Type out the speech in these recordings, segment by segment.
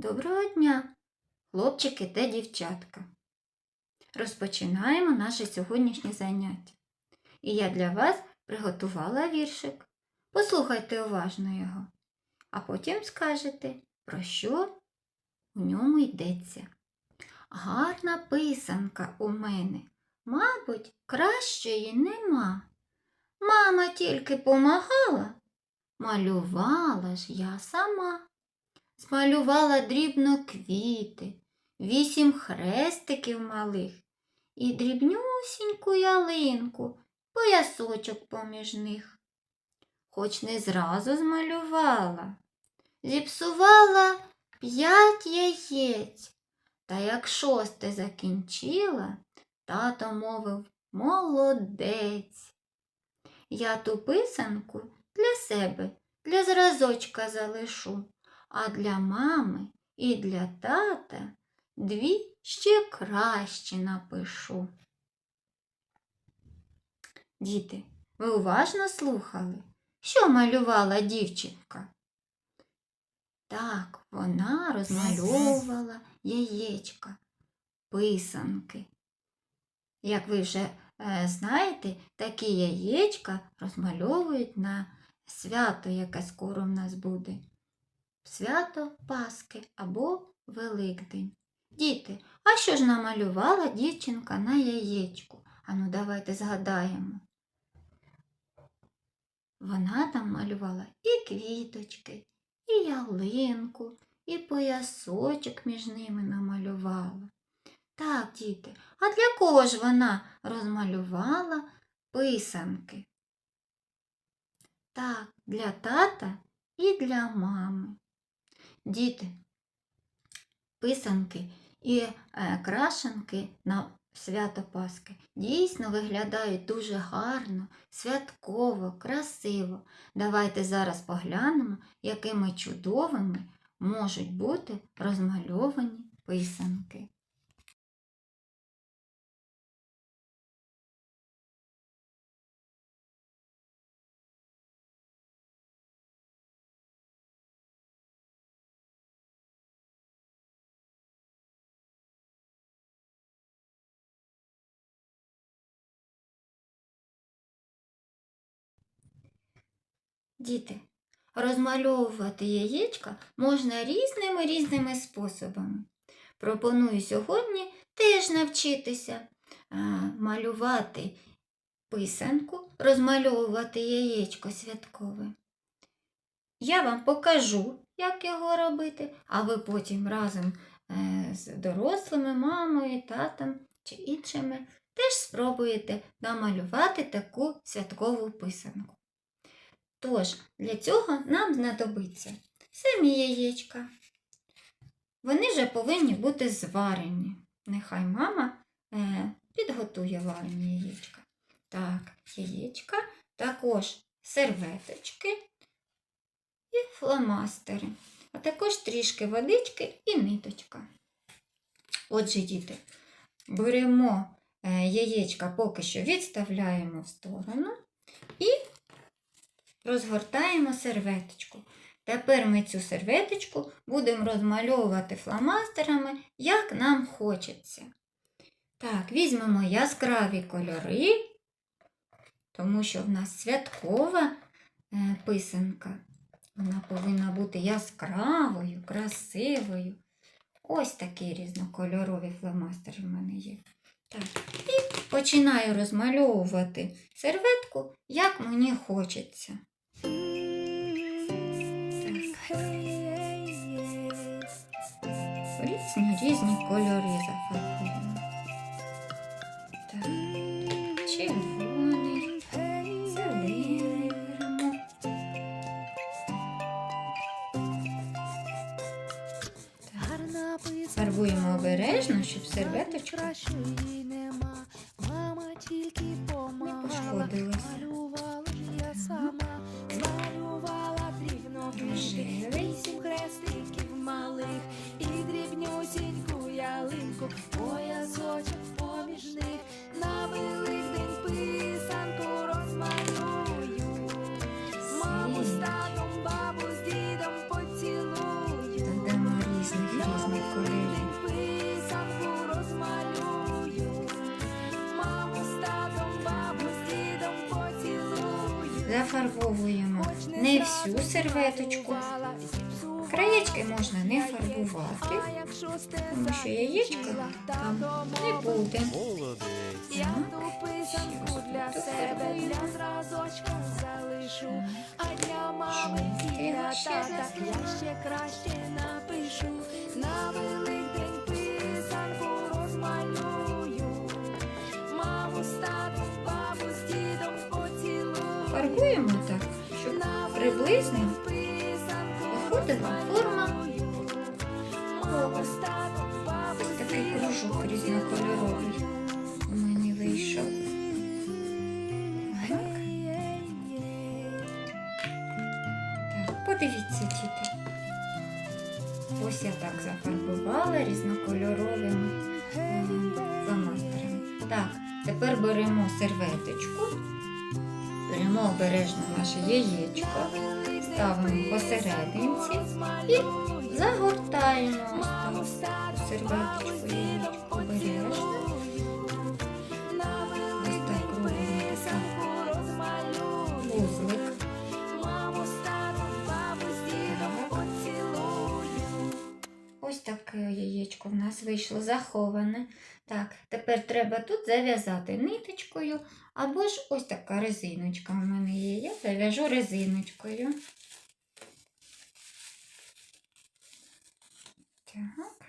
Доброго дня, хлопчики та дівчатка. Розпочинаємо наше сьогоднішнє заняття. І я для вас приготувала віршик. Послухайте уважно його, а потім скажете, про що у ньому йдеться. Гарна писанка у мене, мабуть, кращої нема. Мама тільки помагала, малювала ж я сама. Змалювала дрібно квіти, вісім хрестиків малих і дрібнюсіньку ялинку, поясочок поміж них. Хоч не зразу змалювала, зіпсувала п'ять яєць, та як шосте закінчила, тато мовив молодець. Я ту писанку для себе, для зразочка залишу а для мами і для тата дві ще кращі напишу. Діти, ви уважно слухали, що малювала дівчинка? Так, вона розмальовувала яєчка, писанки. Як ви вже е, знаєте, такі яєчка розмальовують на свято, яке скоро в нас буде свято Пасхи або Великдень. Діти, а що ж намалювала дівчинка на яєчку? Ану, давайте згадаємо. Вона там малювала і квіточки, і ялинку, і поясочок між ними намалювала. Так, діти, а для кого ж вона розмалювала писанки? Так, для тата і для мами. Діти, писанки і е, крашенки на свято Пасхи дійсно виглядають дуже гарно, святково, красиво. Давайте зараз поглянемо, якими чудовими можуть бути розмальовані писанки. Діти, розмальовувати яєчка можна різними різними способами. Пропоную сьогодні теж навчитися а, малювати писанку, розмальовувати яєчко святкове. Я вам покажу, як його робити, а ви потім разом е, з дорослими, мамою, татом чи іншими теж спробуєте намалювати таку святкову писанку. Тож, для цього нам знадобиться самі яєчка. Вони вже повинні бути зварені. Нехай мама е, підготує варені яєчка. Так, яєчка, також серветочки і фломастери, а також трішки водички і ниточка. Отже, діти, беремо е, яєчка, поки що відставляємо в сторону і розгортаємо серветочку. Тепер ми цю серветочку будемо розмальовувати фломастерами, як нам хочеться. Так, візьмемо яскраві кольори, тому що в нас святкова е, писанка. Вона повинна бути яскравою, красивою. Ось такі різнокольорові фломастери в мене є. Так, і починаю розмальовувати серветку, як мені хочеться. Кольори зафарбуємо. Так, червоний, зелений беремо. Фарбуємо обережно, щоб серветочка зафарбовуємо не всю серветочку. Краєчки можна не фарбувати, тому що яєчка там не буде. Я Так, ту писанку для себе для зразочка залишу, а для мами Жовтий і ще раз. я ще краще напишу. На Великдень приблизно виходила форма. Ось такий кружок різнокольоровий у мене вийшов. Так, подивіться, діти. Ось я так зафарбувала різнокольоровими е, фломастерами. Так, тепер беремо серветочку, беремо обережно наше яєчко, ставимо посерединці і загортаємо ось Ось таке яєчко в нас вийшло заховане. Так, тепер треба тут зав'язати ниточкою, або ж ось така резиночка у мене є. Я зав'яжу резиночкою. Так.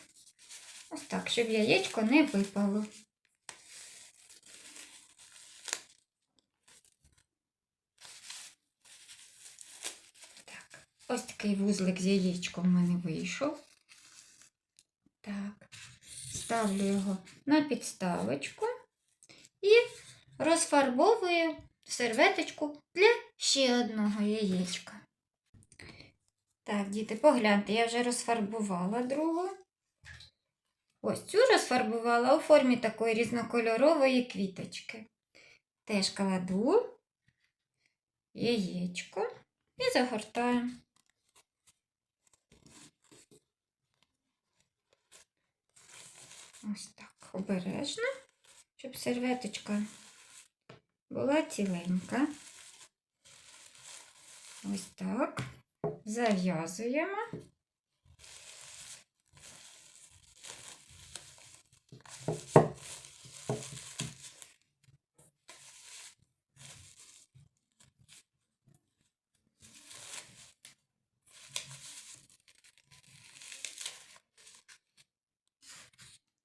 Ось так, щоб яєчко не випало. Ось такий вузлик з яєчком в мене вийшов. Ставлю його на підставочку і розфарбовую серветочку для ще одного яєчка. Так, діти, погляньте, я вже розфарбувала другу. Ось цю розфарбувала у формі такої різнокольорової квіточки. Теж кладу яєчко і загортаю. Ось так обережно, щоб серветочка була ціленька. Ось так. Зав'язуємо.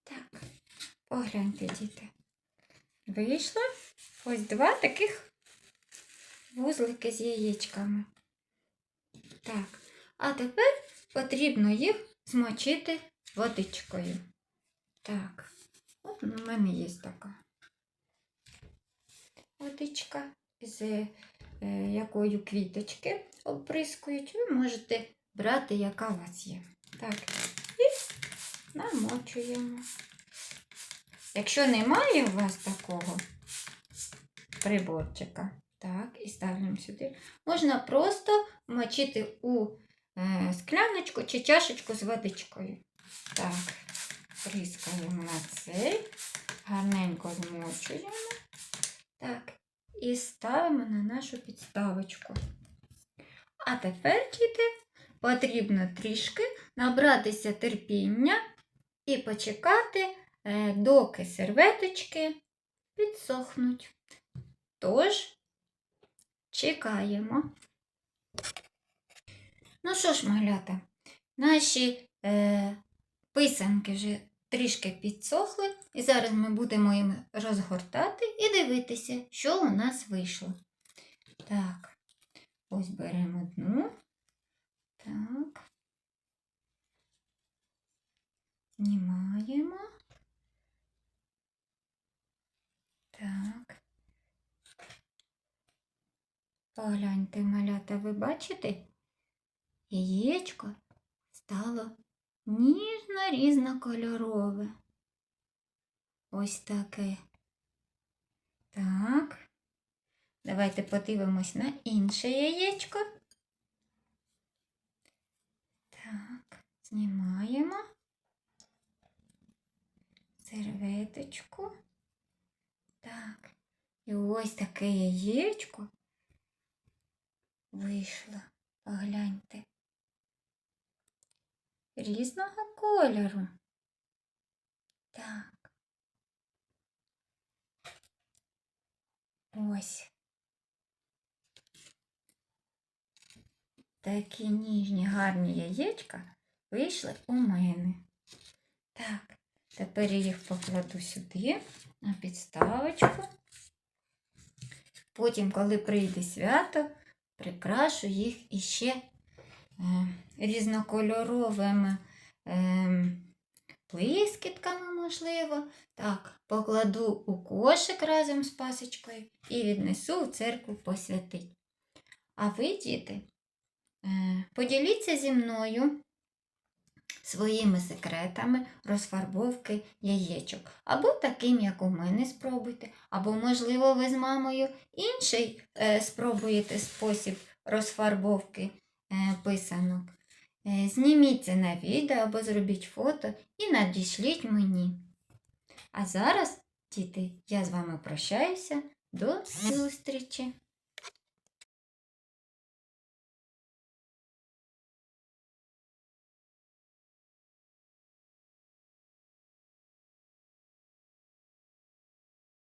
Так, погляньте, діти. Вийшло ось два таких вузлики з яєчками. Так, а тепер потрібно їх змочити водичкою. Так, от у мене є така водичка з е, якою квіточки оприскують. Ви можете брати, яка у вас є. Так, і намочуємо. Якщо немає у вас такого приборчика, так, і ставимо сюди, можна просто мочити у е, скляночку чи чашечку з водичкою. Так, прискаємо на цей, гарненько змочуємо. Так, і ставимо на нашу підставочку. А тепер, діти, потрібно трішки набратися терпіння і почекати, доки серветочки підсохнуть. Тож, чекаємо. Ну що ж, малята, наші е, писанки вже трішки підсохли, і зараз ми будемо їм розгортати і дивитися, що у нас вийшло. Так, ось беремо одну. Так. Знімаємо. Так. Погляньте, малята, ви бачите? Яєчко стало ніжно різнокольорове. Ось таке. Так. Давайте подивимось на інше яєчко. Так, знімаємо серветочку. Так. І ось таке яєчко вийшло. Погляньте. Різного кольору. Так. Ось. Такі ніжні гарні яєчка вийшли у мене. Так, тепер я їх покладу сюди, на підставочку. Потім, коли прийде свято, прикрашу їх іще е, різнокольоровими е, блискітками, можливо. Так, покладу у кошик разом з пасочкою і віднесу у церкву посвятить. А ви, діти, е, поділіться зі мною своїми секретами розфарбовки яєчок. Або таким, як у мене, спробуйте, або, можливо, ви з мамою інший е, спробуєте спосіб розфарбовки е, писанок. Е, зніміть на відео або зробіть фото і надішліть мені. А зараз, діти, я з вами прощаюся. До зустрічі!